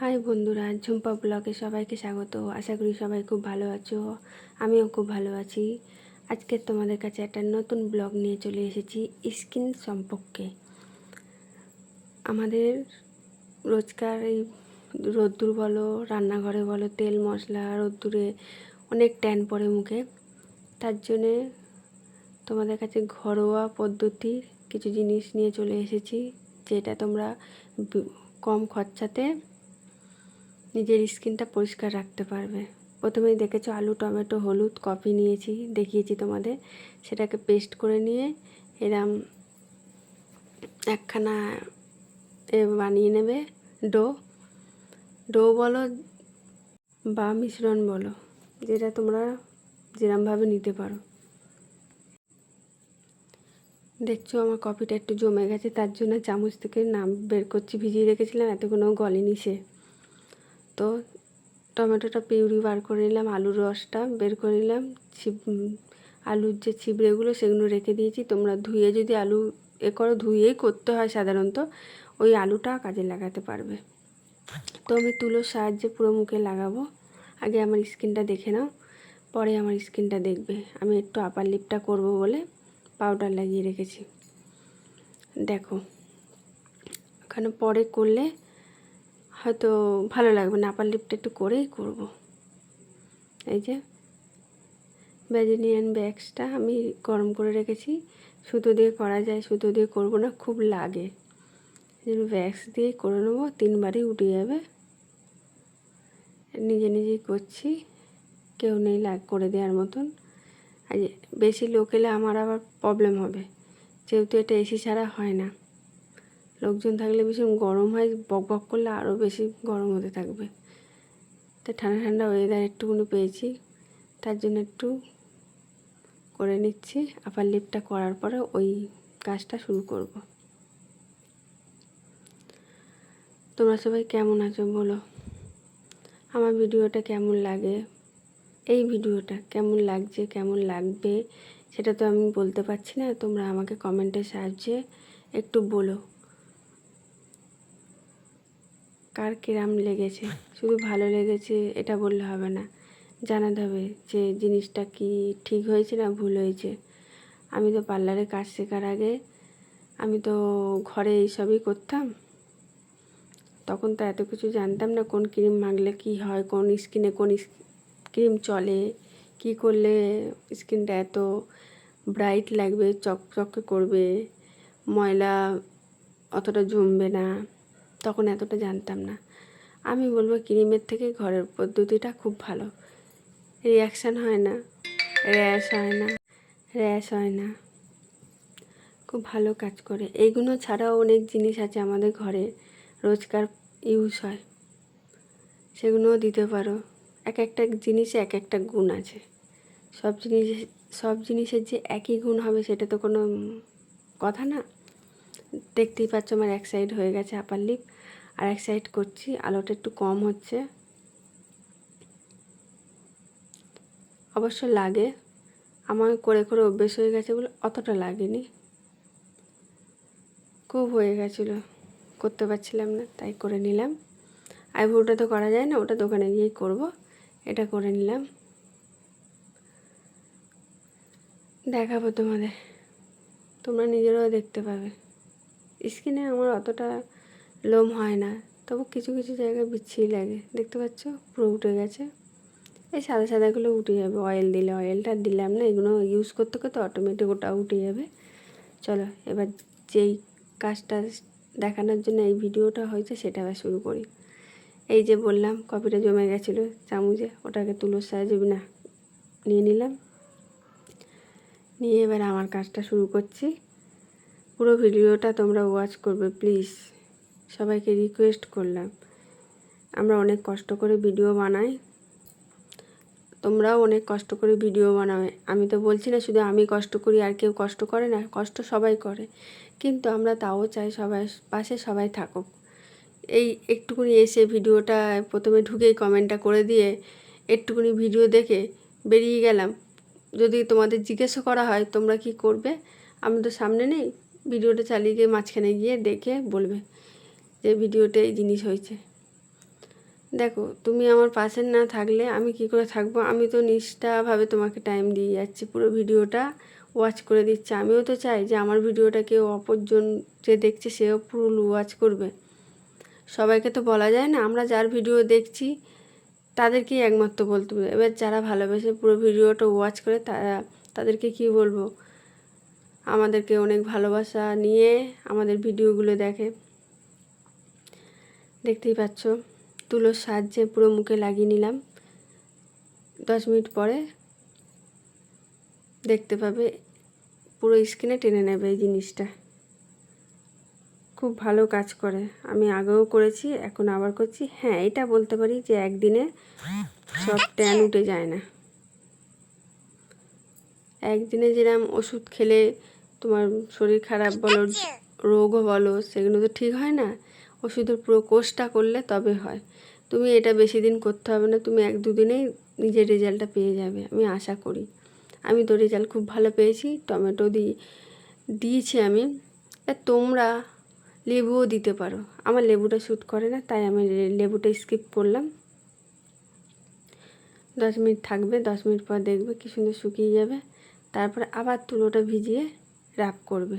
High বন্ধুরা, ঝুম্পা ব্লগে সবাইকে স্বাগত। আশা করি সবাই খুব ভালো আছো। আমিও খুব ভালো আছি। আজকে তোমাদের কাছে একটা নতুন ব্লগ নিয়ে চলে এসেছি, স্কিন সম্পর্কে। আমাদের রোজকার এই রোদ্দুর বলো, রান্নাঘরে বলো, তেল, মশলা, রোদ্দুরে অনেক ট্যান পড়ে মুখে। তার জন্যে তোমাদের কাছে ঘরোয়া পদ্ধতির কিছু জিনিস নিয়ে চলে এসেছি, যেটা তোমরা কম খরচাতে নিজের স্কিনটা পরিষ্কার রাখতে পারবে। প্রথমেই দেখেছ আলু, টমেটো, হলুদ, কফি নিয়েছি, দেখিয়েছি তোমাদের। সেটাকে পেস্ট করে নিয়ে এরম একখানা এ বানিয়ে নেবে, ডো। ডো বলো বা মিশ্রণ বলো, যেটা তোমরা যেরমভাবে নিতে পারো। দেখছ আমার কফিটা একটু জমে গেছে, তার জন্য চামচ থেকে নাম বের করছি, ভিজিয়ে রেখেছিলাম এতক্ষণ গলেনি সে। তো টমেটোটা পিউরি বার করে নিলাম, আলুর রসটা বের করে নিলাম, ছিপ আলুর যে ছিবড়েগুলো সেগুলো রেখে দিয়েছি। তোমরা ধুয়ে যদি আলু এ করো, ধুয়েই করতে হয় সাধারণত, ওই আলুটা কাজে লাগাতে পারবে। তো আমি তুলোর সাহায্যে পুরো মুখে লাগাবো। আগে আমার স্কিনটা দেখে নাও, পরে আমার স্কিনটা দেখবে। আমি একটু আপার লিপটা করব বলে পাউডার লাগিয়ে রেখেছি। দেখো, ওখানে পরে করলে হয়তো ভালো লাগবে না, আপার লিপটা একটু করেই করব। এই যে ভেজিনিয়ান ব্যাক্সটা আমি গরম করে রেখেছি। সুতো দিয়ে করা যায়, সুতো দিয়ে করব না, খুব লাগে। ব্যাক্স দিয়ে করে নেব, তিনবারই উঠে যাবে। নিজে নিজেই করছি, কেউ নেই লাগ, করে দেওয়ার মতন। আর বেশি লোক এলে আমার আবার প্রবলেম হবে। যেহেতু এটা এসি ছাড়া হয় না। লোকজন থাকলে ভীষণ গরম হয়, বক বক করলে আরও বেশি গরম হতে থাকবে। তো ঠান্ডা ঠান্ডা ওয়েদার একটুকুনি পেয়েছি, তার জন্য একটু করে নিচ্ছি। আপার লিপটা করার পরে ওই কাজটা শুরু করব। তোমরা সবাই কেমন আছো বলো? আমার ভিডিওটা কেমন লাগে? এই ভিডিওটা কেমন লাগছে, কেমন লাগবে, সেটা তো আমি বলতে পারছি না। তোমরা আমাকে কমেন্টের সাহায্যে একটু বলো। কার কিরাম লেগেছে? শুধু ভালো লেগেছে এটা বললে হবে না। জানাতে হবে যে জিনিসটা কি ঠিক হয়েছে না ভুল হয়েছে। আমি তো পার্লারে কাজ শেখার আগে আমি তো ঘরে এইসবই করতাম। তখন তো এত কিছু জানতাম না কোন ক্রিম মাখলে কি হয়, কোন স্কিনে কোন ক্রিম চলে, কি করলে স্কিনটা এত ব্রাইট লাগবে, চকচকে করবে, ময়লা অতটা জমবে না। তখন এতটা জানতাম না। আমি বলব ক্রিমের থেকে ঘরের পদ্ধতিটা খুব ভালো। রিয়াকশান হয় না র্যাশ হয় না র্যাশ হয় না। খুব ভালো কাজ করে। এইগুলো ছাড়াও অনেক জিনিস আছে আমাদের ঘরে রোজকার ইউজ হয়। সেগুলোও দিতে পারো। এক একটা জিনিসে এক একটা গুণ আছে। সব জিনিস, সব জিনিসের যে একই গুণ হবে সেটা তো কোনো কথা না। দেখতেই পাচ্ছ আমার এক সাইড হয়ে গেছে আপার লিপ আর এক সাইড করছি, আলোটা একটু কম হচ্ছে। অবশ্য লাগে, আমার করে করে অভ্যেস হয়ে গেছে বলে অতটা লাগেনি। খুব হয়ে গেছিল, করতে পারছিলাম না, তাই করে নিলাম। আইব্রোটা তো করা যায় না, ওটা দোকানে গিয়েই করব, এটা করে নিলাম। দেখাবো তোমাদের, তোমরা নিজেরাও দেখতে পাবে। স্কিনে আমার অতটা লোম হয় না, তবু কিছু কিছু জায়গায় বিচ্ছিরি লাগে। দেখতে পাচ্ছ? পুরো উঠে গেছে। এই সাদা সাদাগুলো উঠে যাবে। অয়েল দিলে অয়েলটা দিলাম না, এগুলো ইউজ করতে করতে অটোমেটিক ওটা উঠে যাবে। চলো, এবার যেই কাজটা দেখানোর জন্য এই ভিডিওটা হয়েছে, সেটা আবার শুরু করি। এই যে বললাম কপিটা জমে গেছিল চামচে, ওটাকে তুলোর সাহায্যে না, নিয়ে নিলাম। নিয়ে এবার আমার কাজটা শুরু করছি। পুরো ভিডিওটা তোমরা ওয়াচ করবে প্লিজ সবাইকে রিকোয়েস্ট করলাম। আমরা অনেক কষ্ট করে ভিডিও বানাই। তোমরাও অনেক কষ্ট করে ভিডিও বানাবে আমি তো বলছি না শুধু আমি কষ্ট করি, আর কেউ কষ্ট করে না, কষ্ট সবাই করে। কিন্তু আমরা তাও চাই সবাই, পাশে সবাই থাকুক। এই একটুকুনি এসে ভিডিওটা প্রথমে ঢুকেই কমেন্টটা করে দিয়ে একটুকুনি ভিডিও দেখে বেরিয়ে গেলাম। যদি তোমাদের জিজ্ঞাসা করা হয়, তোমরা কি করবে? আমি তো সামনে নেই। ভিডিওটা চালিয়ে গিয়ে মাঝখানে গিয়ে দেখে বলবে যে ভিডিওতে এই জিনিস হয়েছে। দেখো, তুমি আমার পাশে না থাকলে আমি কি করে থাকব? আমি তো নিষ্ঠাভাবে তোমাকে টাইম দিয়ে যাচ্ছি, পুরো ভিডিওটা ওয়াচ করে দিচ্ছে। আমিও তো চাই যে আমার ভিডিওটা কেউ অপরজন যে দেখছে সেও পুরো ওয়াচ করবে। সবাইকে তো বলা যায় না, আমরা যার ভিডিও দেখছি তাদেরকেই একমাত্র বলতে হবে। এবার যারা ভালোবেসে পুরো ভিডিওটা ওয়াচ করে তারা, তাদেরকে কি বলব? আমাদেরকে অনেক ভালোবাসা নিয়ে আমাদের ভিডিওগুলো দেখে। দেখতেই পাচ্ছ, তুলোর সাহায্যে পুরো মুখে লাগিয়ে নিলাম। দশ মিনিট পরে দেখতে পাবে, পুরো স্কিনে টেনে নেবে এই জিনিসটা। খুব ভালো কাজ করে। আমি আগেও করেছি, এখন আবার করছি। হ্যাঁ এটা বলতে পারি যে একদিনে সব ট্যান উঠে যায় না। একদিনে যেরকম ওষুধ খেলে তোমার শরীর খারাপ বলো, রোগও বলো, সেগুলো তো ঠিক হয় না। ওষুধের পুরো কোর্সটা করলে তবে হয়। তুমি এটা বেশি দিন করতে হবে না, তুমি এক দুদিনেই নিজের রেজাল্টটা পেয়ে যাবে, আমি আশা করি। আমি তো রেজাল্ট খুব ভালো পেয়েছি, টমেটো দিয়ে দিয়েছি আমি। তা তোমরা লেবুও দিতে পারো। আমার লেবুটা শ্যুট করে না, তাই আমি লেবুটা স্কিপ করলাম। দশ মিনিট থাকবে, দশ মিনিট পর দেখবে কী সুন্দর শুকিয়ে যাবে। তারপরে আবার তুলোটা ভিজিয়ে র্যাপ করবে।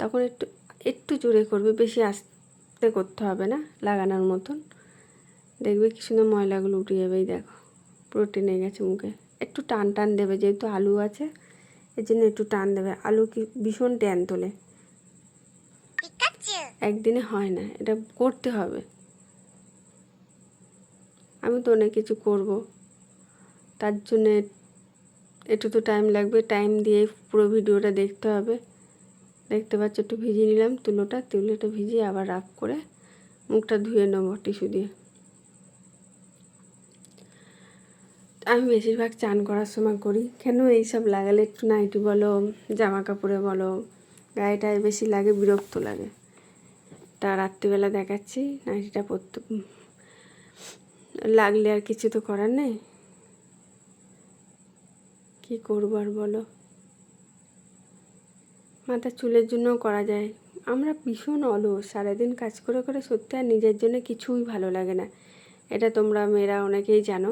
তখন একটু একটু জোরে করবে বেশি আস্তে করতে হবে না লাগানোর মতন। দেখবে কি সুন্দর ময়লাগুলো উঠে যাবে এই দেখো। পুরো টেনে গেছে মুখে। একটু টান টান দেবে যেহেতু আলু আছে এর জন্য একটু টান দেবে। আলু কি ভীষণ ট্যান তোলে। একদিনে হয় না এটা করতে হবে। আমি তো অনেক কিছু করব। তার জন্যে একটু তো টাইম লাগবে। টাইম দিয়ে পুরো ভিডিওটা দেখতে হবে। দেখতে পাচ্ছ, একটু ভিজিয়ে নিলাম তুলোটা। তুলোটা ভিজিয়ে আবার রাফ করে মুখটা ধুয়ে নেব টিস্যু দিয়ে। আমি বেশিরভাগ চান করার সময় করি। কেন এইসব লাগালে একটু নাইটি বলো জামা কাপড়ে বলো গায়েটায় বেশি লাগে, বিরক্ত লাগে। তা রাত্রিবেলা দেখাচ্ছি, নাইটিটা পরতে লাগলে আর কিছু তো করার নেই। কি করব আর বলো? মাথা চুলের জন্যও করা যায়। আমরা ভীষণ অলস, সারাদিন কাজ করে করে সত্যি আর নিজের জন্য কিছুই ভালো লাগে না। এটা তোমরা মেয়েরা অনেকেই জানো।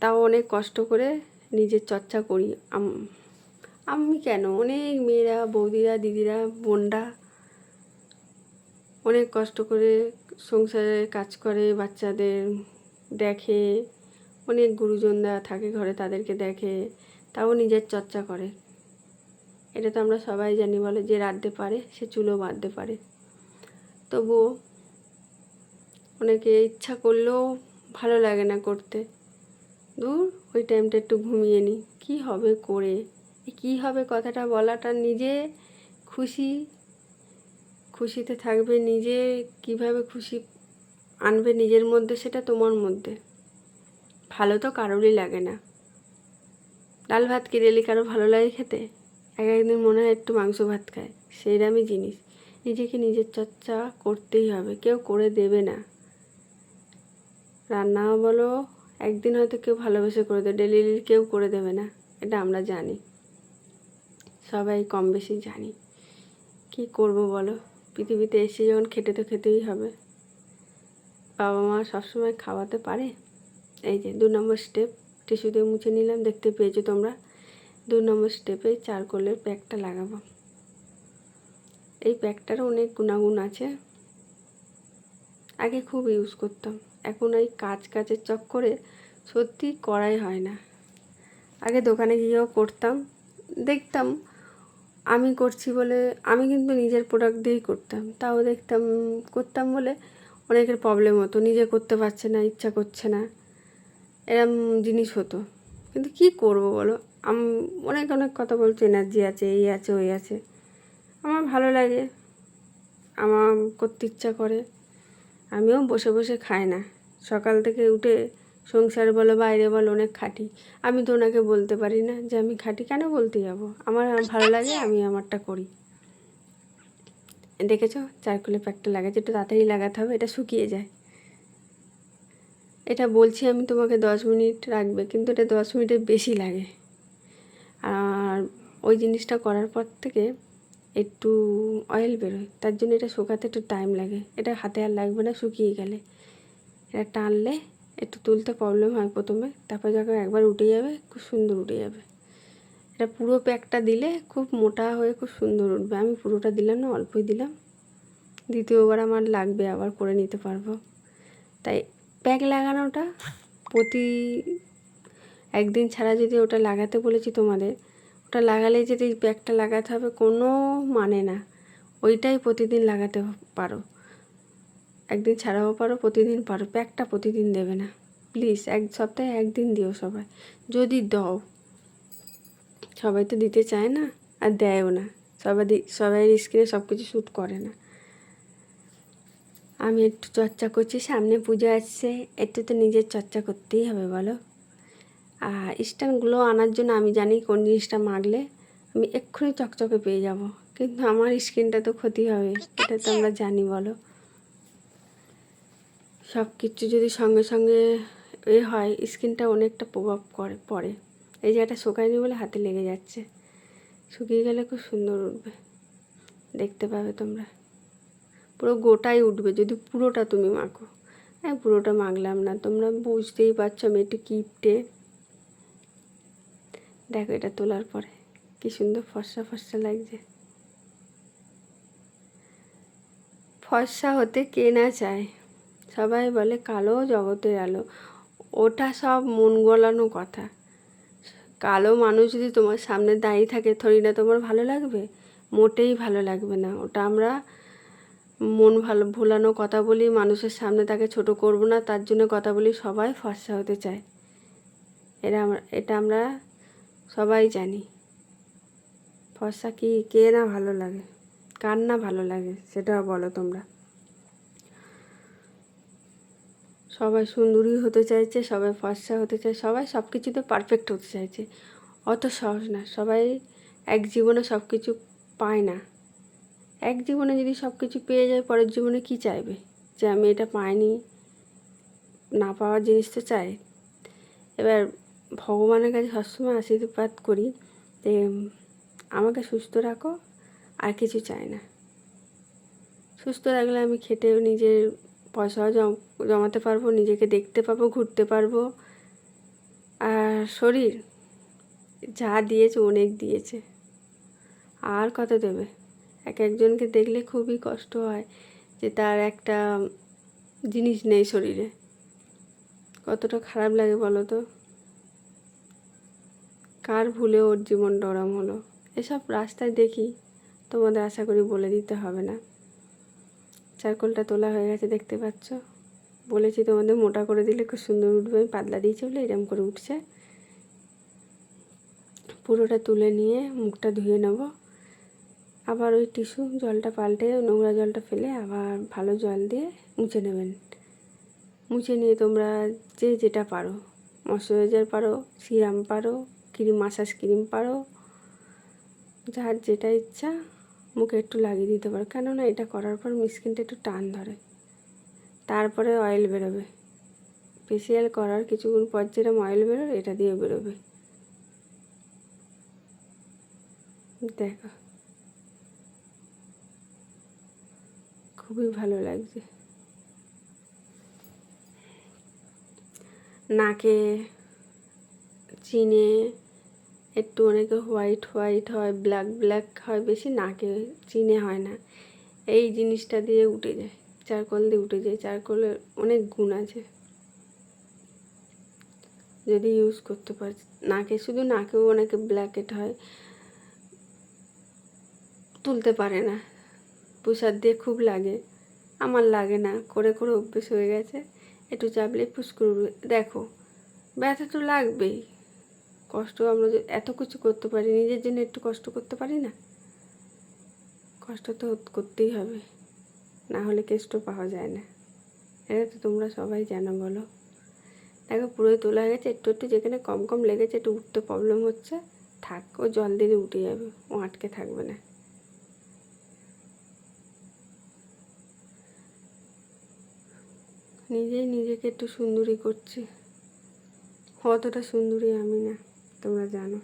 তাও অনেক কষ্ট করে নিজের চর্চা করি। আমি কেন? অনেক মেয়েরা, বৌদিরা, দিদিরা, বোনরা অনেক কষ্ট করে সংসারে কাজ করে, বাচ্চাদের দেখে অনেক গুরুজনরা থাকে ঘরে তাদেরকে দেখে, তাও নিজের চর্চা করে। এটা তো আমরা সবাই জানি বলে যে রাঁধতে পারে, সে চুলো বাঁধতে পারে। তবুও অনেকে ইচ্ছা করলেও ভালো লাগে না করতে। দূর, ওই টাইমটা একটু ঘুমিয়ে নিই কী হবে করে? কী হবে কথাটা বলাটা নিজে খুশি, খুশিতে থাকবে নিজে, কীভাবে খুশি আনবে নিজের মধ্যে সেটা তোমার মধ্যে। ভালো তো কারোরই লাগে না। ডাল ভাত কি রেলি কারও ভালো লাগে খেতে? এক একদিন মনে হয় একটু মাংস ভাত খায়। সেইরকমই জিনিস। নিজেকে নিজের চর্চা করতেই হবে। কেউ করে দেবে না। রান্নাও বলো, একদিন হয়তো কেউ ভালোবেসে করে দেবে। ডেলি কেউ করে দেবে না। এটা আমরা জানি। সবাই কম বেশি জানি। কি করব বলো? পৃথিবীতে এসে যখন খেতে তো খেতেই হবে। বাবা মা সবসময় খাওয়াতে পারে? এই যে দু নম্বর স্টেপ টিস্যু দিয়ে মুছে নিলাম, দেখতে পেয়েছ তোমরা। দু নম্বর স্টেপে চারকোলের প্যাকটা লাগাবো। এই প্যাকটারও অনেক গুণাগুণ আছে। আগে খুব ইউজ করতাম। এখন এই কাজ কাজের চক্করে সত্যি করাই হয় না। আগে দোকানে গিয়েও করতাম। দেখতাম, আমি করছি বলে, আমি কিন্তু নিজের প্রোডাক্ট দিয়েই করতাম। তাও দেখতাম, করতাম বলে অনেকের প্রবলেম হতো। নিজে করতে পারছে না, ইচ্ছা করছে না। এরম জিনিস হতো। কিন্তু কি করব বলো? আম, অনেক অনেক কথা বলছে এনার্জি আছে, এই আছে, ওই আছে। আমার ভালো লাগে। আমার করতে ইচ্ছা করে। আমিও বসে বসে খাই না। সকাল থেকে উঠে সংসার বলো, বাইরে বলো, অনেক খাটি। আমি তো ওনাকে বলতে পারি না যে আমি খাটি। কেন বলতে যাব? আমার ভালো লাগে, আমি আমারটা করি। দেখেছ? চারকোলে প্যাকটা লাগাচ্ছে, একটু তাড়াতাড়ি লাগাতে হবে, এটা শুকিয়ে যায়। এটা বলছি আমি তোমাকে দশ মিনিট রাখবে, কিন্তু এটা দশ মিনিটের বেশি লাগে। আর ওই জিনিসটা করার পর থেকে একটু অয়েল বেরোয়, তার জন্য এটা শুকাতে একটু টাইম লাগে। এটা হাতে আর লাগবে না, শুকিয়ে গেলে। এটা টানলে একটু তুলতে প্রবলেম হয় প্রথমে, তারপর যখন একবার উঠে যাবে, খুব সুন্দর উঠে যাবে। এটা পুরো প্যাকটা দিলে খুব মোটা হয়ে খুব সুন্দর উঠবে। আমি পুরোটা দিলাম না, অল্পই দিলাম। দ্বিতীয়বার আমার লাগবে, আবার করে নিতে পারব। তাই প্যাক লাগানোটা? প্রতি একদিন ছাড়া যদি ওটা লাগাতে বলেছি তোমাদের, ওটা লাগালেই যদি প্যাকটা লাগাতে হবে কোনো মানে না। ওইটাই প্রতিদিন লাগাতে পারো। একদিন ছাড়াও পারো, প্রতিদিন পারো। প্যাকটা প্রতিদিন দেবে না। প্লিজ এক সপ্তাহে একদিন দিও সবাই। যদি দাও। সবাই তো দিতে চায় না, আর দেয়ও না। সবাই সবাই স্ক্রিনে সব কিছু শ্যুট করে না। আমি একটু চর্চা করছি, সামনে পুজো আসছে একটু তো নিজের চর্চা করতেই হবে, বলো। আর স্ট্যান্ডগুলো আনার জন্য আমি জানি কোন জিনিসটা মাগলে আমি এক্ষুনি চকচকে পেয়ে যাব, কিন্তু আমার স্কিনটা তো ক্ষতি হবে, এটা তো আমরা জানি, বলো। সব কিছু যদি সঙ্গে সঙ্গে এ হয়, স্কিনটা অনেকটা প্রভাব করে, পড়ে। এই জায়গাটা শুকায়নি বলে হাতে লেগে যাচ্ছে, শুকিয়ে গেলে খুব সুন্দর উঠবে, দেখতে পাবে তোমরা। পুরো গোটাই উঠবে, যদি পুরোটা তুমি মাখো। হ্যাঁ পুরোটা মাখলাম না, তোমরা বুঝতেই পারছ আমি একটু কিপটে দেখো এটা তোলার পরে, কি সুন্দর ফর্সা ফর্সা লাগছে। ফর্সা হতে কে না চায়? সবাই বলে কালো জগতের আলো। ওটা সব মন গলানো কথা। কালো মানুষ যদি তোমার সামনে দাঁড়িয়ে থাকে থরি না তোমার ভালো লাগবে? মোটেই ভালো লাগবে না। ওটা আমরা মন ভালো, ভোলানো কথা বলি, মানুষের সামনে তাকে ছোট করব না, তার জন্য কথা বলি, সবাই ফর্সা হতে চায়। এরা এটা আমরা সবাই জানি। ফর্সা কি, কে না ভালো লাগে? কার না ভালো লাগে, সেটা বলো তোমরা। সবাই সুন্দরী হতে চাইছে, সবাই ফর্সা হতে চায়, সবাই সব কিছুতে পারফেক্ট হতে চাইছে। অত সহজ না, সবাই এক জীবনে সব কিছু পায় না। এক জীবনে যদি সব কিছু পেয়ে যায়, পরের জীবনে কি চাইবে? যে আমি এটা পাইনি, না পাওয়ার জিনিস তো চাই? এবার ভগবানের কাছে সবসময় আশীর্বাদ করি যে, আমাকে সুস্থ রাখো, আর কিছু চাই না। সুস্থ রাখলে আমি খেটে নিজের পয়সাও জমাতে পারব, নিজেকে দেখতে পাবো, ঘুরতে পারব। আর শরীর যা দিয়েছে, অনেক দিয়েছে। আর কত দেবে? এক একজনকে দেখলে খুবই কষ্ট হয় যে তার একটা জিনিস নেই শরীরে। কতটা খারাপ লাগে বলো তো? কার ভুলে ওর জীবন ডরম হলো? এসব রাস্তায় দেখি, তোমাদের আশা করি বলে দিতে হবে না। চারকোলটা তোলা হয়ে গেছে, দেখতে পাচ্ছ? বলেছি তোমাদের মোটা করে দিলে খুব সুন্দর উঠবে, আমি পাতলা দিয়েছি বলে এরম করে উঠছে। পুরোটা তুলে নিয়ে মুখটা ধুয়ে নেব। আবার ওই টিস্যু জলটা পাল্টে নোংরা জলটা ফেলে আবার ভালো জল দিয়ে মুছে নেবেন। মুছে নিয়ে তোমরা যে যেটা পারো। ময়শ্চারাইজার পারো, সিরাম পারো, ক্রিম, মাসাজ ক্রিম পারো, যার যেটা ইচ্ছা মুখে একটু লাগিয়ে দিতে পারো। কেননা এটা করার পর স্কিনটা একটু টান ধরে। তারপরে অয়েল বেরোবে। ফেসিয়াল করার কিছুক্ষণ পর যেরকম অয়েল বেরোবে, এটা দিয়ে বেরোবে। দেখো। খুবই ভালো লাগছে। নাকে চিনে একটু অনেকে হোয়াইট হোয়াইট হয় ব্ল্যাক ব্ল্যাক হয়, বেশি নাকে চিনে হয় না। এই জিনিসটা দিয়ে উঠে যায়, চারকোল দিয়ে উঠে যায়। চারকোলের অনেক গুণ আছে। যদি ইউজ করতে পারি নাকে শুধু নাকেও অনেকে ব্ল্যাকেট হয়, তুলতে পারে না। প্রসাদ দিয়ে খুব লাগে। আমার লাগে না, করে করে অভ্যেস হয়ে গেছে। একটু চাপলে ফুসকুর দেখো, ব্যথা তো লাগবেই। কষ্ট আমরা এত কিছু করতে পারি, নিজের জন্য একটু কষ্ট করতে পারি না? কষ্ট তো করতেই হবে, না হলে কেষ্ট পাওয়া যায় না। এটা তো তোমরা সবাই জানো, বলো। দেখো পুরোই তোলা হয়ে গেছে, একটু একটু যেখানে কম কম লেগেছে, একটু উঠতে প্রবলেম হচ্ছে, থাক, ও জল দিলে উঠে যাবে, ও আটকে থাকবে না। নিজেই নিজেকে একটু সুন্দরী করছি। অতটা সুন্দরী আমি না, তোমরা জানো।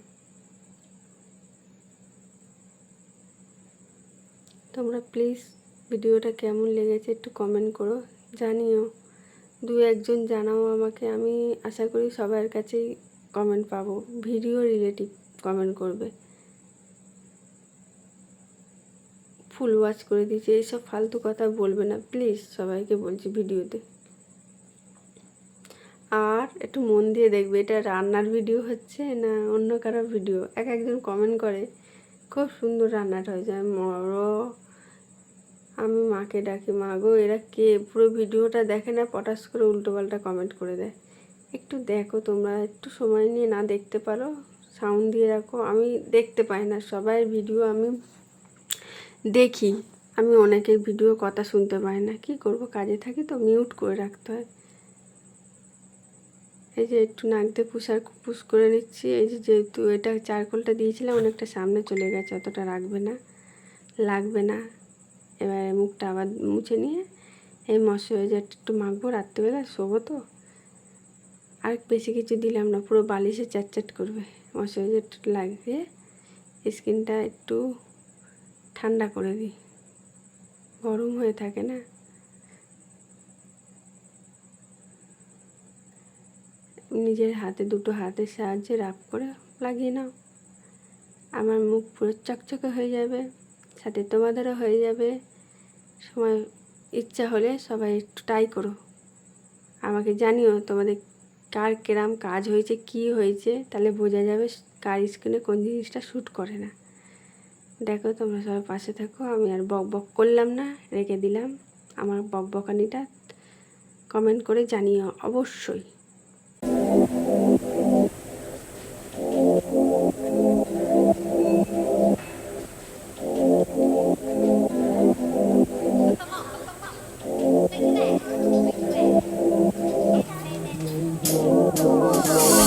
তোমরা প্লিজ ভিডিওটা কেমন লেগেছে একটু কমেন্ট করো, জানিও। দু একজন জানাও আমাকে, আমি আশা করি সবার কাছেই কমেন্ট পাবো ভিডিও রিলেটিভ কমেন্ট করবে। ফুল ওয়াচ করে দিয়েছে, এইসব ফালতু কথা বলবে না প্লিজ সবাইকে বলছি ভিডিওতে আর একটু মন দিয়ে দেখবে, এটা রান্নার ভিডিও হচ্ছে না অন্য কারও ভিডিও এক একজন কমেন্ট করে, খুব সুন্দর রান্নাটা হয়ে যায়। মরো আমি মাকে ডাকি, মা গো, এরা কে? পুরো ভিডিওটা দেখে না? পটাশ করে উল্টোপাল্টা কমেন্ট করে দেয়। একটু দেখো তোমরা, একটু সময় নিয়ে না দেখতে পারো? সাউন্ড দিয়ে রাখো। আমি দেখতে পাই না, সবাই ভিডিও আমি দেখি। আমি অনেকের ভিডিও কথা শুনতে পাই না। কি করব? কাজে থাকি তো মিউট করে রাখতে হয়। এই যে একটু নাক দিয়ে পুষার পুষ করে নিচ্ছি। এই যে যেহেতু এটা চারকোলটা দিয়েছিলাম, অনেকটা সামনে চলে গেছে, অতটা রাখবে না, লাগবে না। এবারে মুখটা আবার মুছে নিয়ে এই ময়শ্চারাইজারটা একটু মাখবো, রাত্রেবেলা শোবো তো। আর বেশি কিছু দিলাম না, পুরো বালিশে চ্যাট করবে। ময়শ্চারাইজারটা লাগিয়ে স্কিনটা একটু ঠান্ডা করে দিই। গরম হয়ে থাকে না। নিজের হাতে দুটো হাতের সাহায্যে রাপ করে লাগিয়ে নাও। আমার মুখ পুরো চকচকে হয়ে যাবে, সাথে তোমাদেরও হয়ে যাবে। সময়, ইচ্ছা হলে সবাই একটু ট্রাই করো। আমাকে জানিও তোমাদের কার কেরাম কাজ হয়েছে, কি হয়েছে, তাহলে বোঝা যাবে কার স্কিনে কোন জিনিসটা শ্যুট করে না। দেখো তোমরা সবাই পাশে থাকো, আমি আর বক বক করলাম না, রেখে দিলাম। আমার বক বকানিটা কমেন্ট করে জানিও অবশ্যই। Flow.